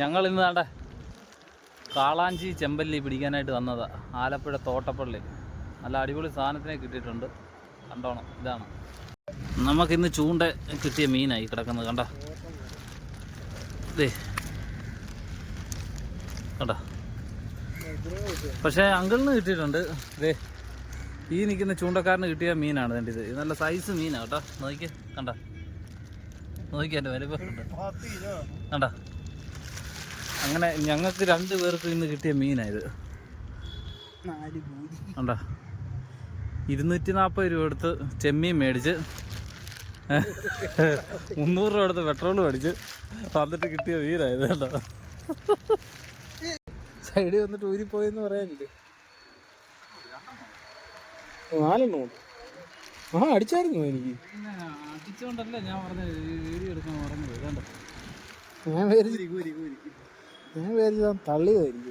ഞങ്ങൾ ഇന്ന് വേണ്ട കാളാഞ്ചി ചെമ്പല്ലി പിടിക്കാനായിട്ട് വന്നതാ. ആലപ്പുഴ തോട്ടപ്പള്ളി. നല്ല അടിപൊളി സാധനത്തിനെ കിട്ടിയിട്ടുണ്ട്. കണ്ടോണം ഇതാണ്. നമുക്കിന്ന് ചൂണ്ട കിട്ടിയ മീനായി കിടക്കുന്നത് കണ്ട? ദേ. കണ്ട? പക്ഷേ അങ്കിളിന് കിട്ടിയിട്ടുണ്ട്. ദേ ഈ നിൽക്കുന്ന ചൂണ്ടക്കാരന് കിട്ടിയ മീനാണ് എന്റെ ഇത്. ഇത് നല്ല സൈസ് മീനാണ് കേട്ടോ. നോക്കിയേ കണ്ട? നോക്കിയാ വലിപ്പം. കണ്ട? അങ്ങനെ ഞങ്ങൾക്ക് രണ്ട് പേർക്ക് ഇന്ന് കിട്ടിയ മീനായത് ഉണ്ടോ ഇരുന്നൂറ്റി നാൽപ്പത് രൂപ എടുത്ത് ചെമ്മീൻ മേടിച്ച്. മുന്നൂറ് രൂപ എടുത്ത് പെട്രോൾ മേടിച്ച് വന്നിട്ട് കിട്ടിയ മീനായത് കേട്ടോ സൈഡിൽ വന്നിട്ട് ഊരിപ്പോയെന്ന് പറയാനില്ലേ? നാലെണ്ണം ഉണ്ട്. ആ അടിച്ചായിരുന്നു എനിക്ക്? അടിച്ചോണ്ടല്ലേ ഞാൻ പറഞ്ഞത്? വീഡിയോ എടുക്കാൻ പറഞ്ഞത് ഞാൻ ഞാൻ വിചാരിച്ചു തള്ളിയതായിരിക്കും.